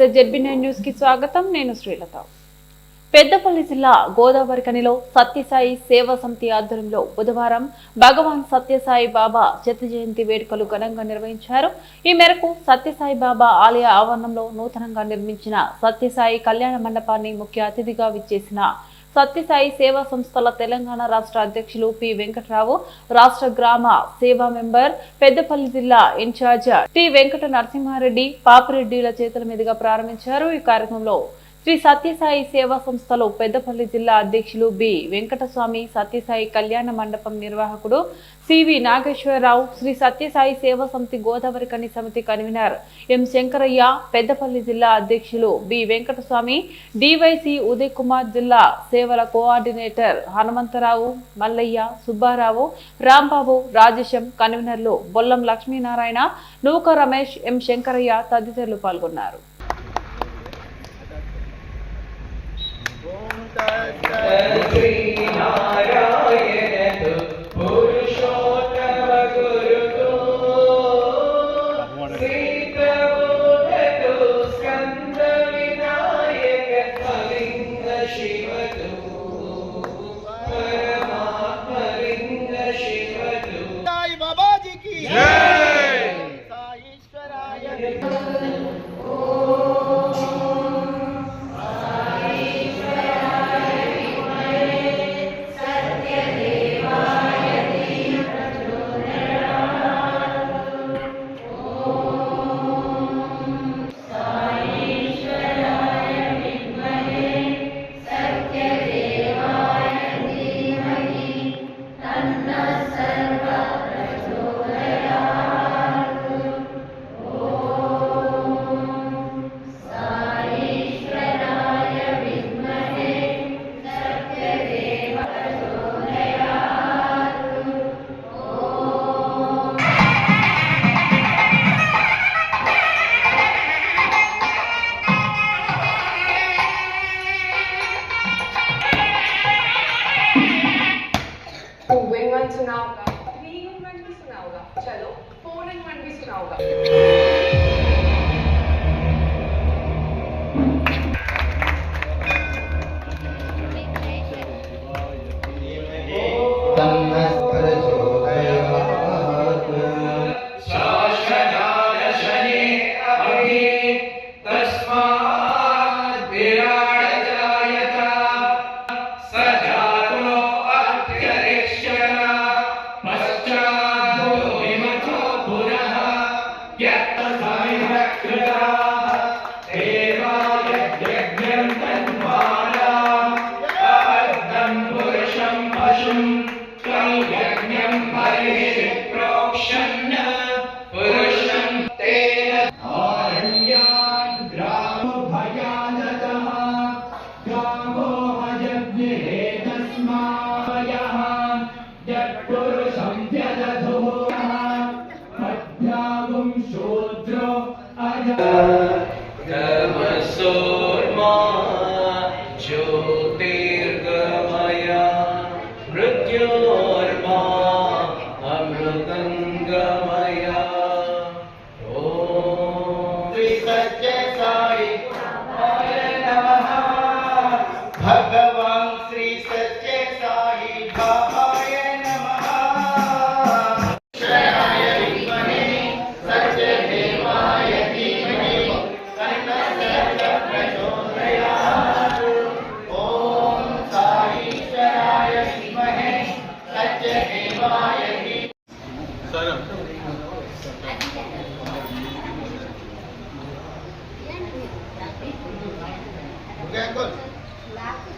నమస్తే ZB nine న్యూస్కి స్వాగతం. నేను శ్రీలత. పెద్దపల్లి జిల్లా గోదావరి కనిలో సత్యసాయి సేవా సమితి ఆధ్వర్యంలో బుధవారం భగవాన్ సత్యసాయి బాబా శత జయంతి వేడుకలు ఘనంగా నిర్వహించారు. ఈ మేరకు సత్యసాయి బాబా ఆలయ ఆవరణంలో నూతనంగా నిర్మించిన సత్యసాయి కళ్యాణ మండపాన్ని ముఖ్య అతిథిగా విచ్చేసిన సత్యసాయి సేవా సంస్థల తెలంగాణ రాష్ట్ర అధ్యక్షులు పి వెంకట్రావు రాష్ట్ర గ్రామ సేవా మెంబర్ పెద్దపల్లి జిల్లా ఇన్ఛార్జ్ టి వెంకట నరసింహారెడ్డి పాపిరెడ్డిల చేతుల మీదుగా ప్రారంభించారు. ఈ కార్యక్రమంలో శ్రీ సత్యసాయి సేవా సంస్థలో పెద్దపల్లి జిల్లా అధ్యక్షులు బి వెంకటస్వామి సత్యసాయి కళ్యాణ మండపం నిర్వాహకుడు సివి నాగేశ్వరరావు శ్రీ సత్యసాయి సేవా సమితి గోదావరి కని సమితి కన్వీనర్ ఎం శంకరయ్య పెద్దపల్లి జిల్లా అధ్యక్షులు బి వెంకటస్వామి డివైసి ఉదయ్ కుమార్ జిల్లా సేవల కోఆర్డినేటర్ హనుమంతరావు మల్లయ్య సుబ్బారావు రాంబాబు రాజేశం కన్వీనర్లు బొల్లం లక్ష్మీనారాయణ నూక రమేష్ ఎం శంకరయ్య తదితరులు పాల్గొన్నారు. out. యత్పురుషం వ్యదధుః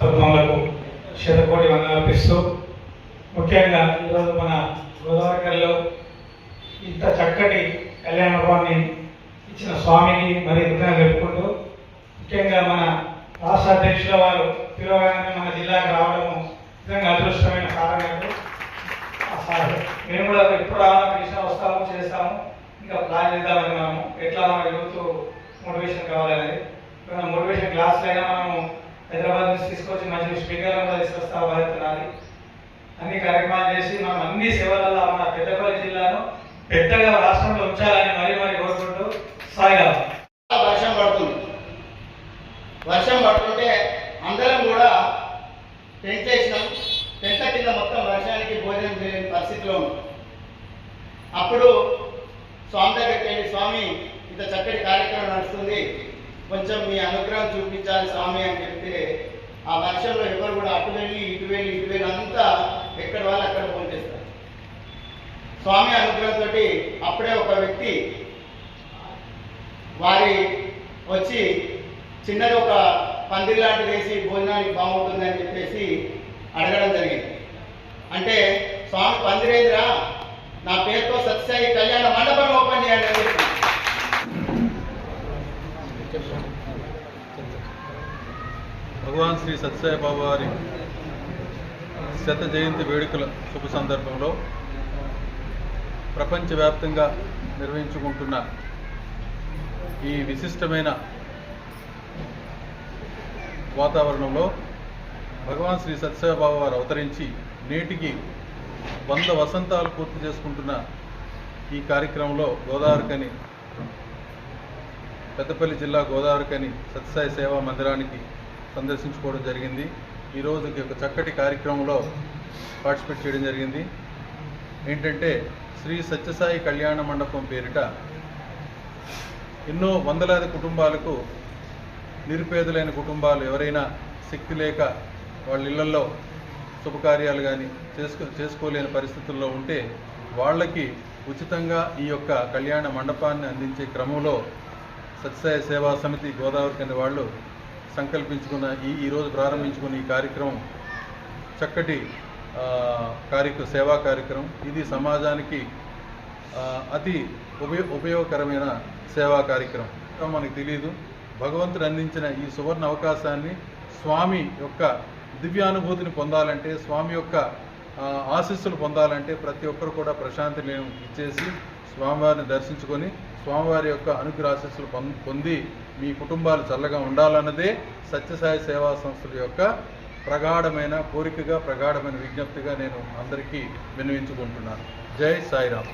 కుటుంబాలకు శతకోటి వందలు అర్పిస్తూ ముఖ్యంగా ఈరోజు మన గోదావరికల్లో ఇంత చక్కటి కళ్యాణభాన్ని ఇచ్చిన స్వామిని మరి కృతజ్ఞతలు చెప్పుకుంటూ ముఖ్యంగా మన రాష్ట్ర అధ్యక్షుల వారు పిలవగానే మన జిల్లాకు మంచి స్పీకర్లను తీసుకొస్తా బాధ్యతనాలి అన్ని కార్యక్రమాలు చేసి మనం అన్ని సేవలలో మన పెద్దపల్లి జిల్లాను పెద్దగా రాష్ట్రంలో ఉంచాలని మరీ మరీ కోరుకుంటూ సాయిరాం వర్షం పడుతుంది. వర్షం పడుతుంటే అందరం కూడా టెంట్ వేసినాం. కింద మొత్తం వర్షానికి భోజనం చేయని పరిస్థితిలో ఉంది అప్పుడు స్వామి దగ్గరికి వెళ్ళి స్వామి ఇంత చక్కటి కార్యక్రమం నడుస్తుంది. కొంచెం మీ అనుగ్రహం చూపించాలి స్వామి అని చెప్తే ఆ వర్షంలో ఎవరు కూడా అటు వెళ్ళి ఇటు వెళ్ళి ఇటు వెళ్ళి అంతా ఎక్కడ వాళ్ళు అక్కడ పోంచేస్తారు స్వామి అనుగ్రహంతో అప్పుడే ఒక వ్యక్తి వారి వచ్చి చిన్నది ఒక పందిరి లాంటిది వేసి భోజనానికి బాగుంటుందని చెప్పేసి అడగడం జరిగింది. అంటే స్వామి పందిరేదిరా? నా పేరుతో సత్యసాయి కళ్యాణ మండపం ఓపెన్ చేయండి అని చెప్పి భగవాన్ శ్రీ సత్యసాయిబాబా వారి శత జయంతి వేడుకల శుభ సందర్భంలో ప్రపంచవ్యాప్తంగా నిర్వహించుకుంటున్న ఈ విశిష్టమైన వాతావరణంలో భగవాన్ శ్రీ సత్యసాయిబాబా వారు అవతరించి నేటికి వంద వసంతాలు పూర్తి చేసుకుంటున్న ఈ కార్యక్రమంలో గోదావరికని పెద్దపల్లి జిల్లా గోదావరికని సత్యసాయి సేవా మందిరానికి సందర్శించుకోవడం జరిగింది. ఈరోజు ఒక చక్కటి కార్యక్రమంలో పార్టిసిపేట్ చేయడం జరిగింది. ఏంటంటే శ్రీ సత్యసాయి కళ్యాణ మండపం పేరిట ఎన్నో వందలాది కుటుంబాలకు నిరుపేదలైన కుటుంబాలు ఎవరైనా శక్తి లేక వాళ్ళ ఇళ్ళలో శుభకార్యాలు కానీ చేసుకో చేసుకోలేని పరిస్థితుల్లో ఉంటే వాళ్ళకి ఉచితంగా ఈ యొక్క కళ్యాణ మండపాన్ని అందించే క్రమంలో సత్యసాయి సేవా సమితి గోదావరి కింద వాళ్ళు సంకల్పించుకున్న ఈ ఈరోజు ప్రారంభించుకున్న ఈ కార్యక్రమం చక్కటి ఆ, సేవా కార్యక్రమం. ఇది సమాజానికి అతి ఉపయో ఉపయోగకరమైన సేవా కార్యక్రమం. మనకు తెలియదు భగవంతుడు అందించిన ఈ సువర్ణ అవకాశాన్ని స్వామి యొక్క దివ్యానుభూతిని పొందాలంటే స్వామి యొక్క ఆశీస్సులు పొందాలంటే ప్రతి ఒక్కరు కూడా ప్రశాంతి నేను ఇచ్చేసి స్వామివారిని దర్శించుకొని స్వామివారి యొక్క అనుగ్రహశిస్సులు పొం- పొంది మీ కుటుంబాలు చల్లగా ఉండాలన్నదే సత్యసాయి సేవా సంస్థల యొక్క ప్రగాఢమైన కోరికగా ప్రగాఢమైన విజ్ఞప్తిగా నేను అందరికీ విన్నవించుకుంటున్నాను. జై సాయిరామ్.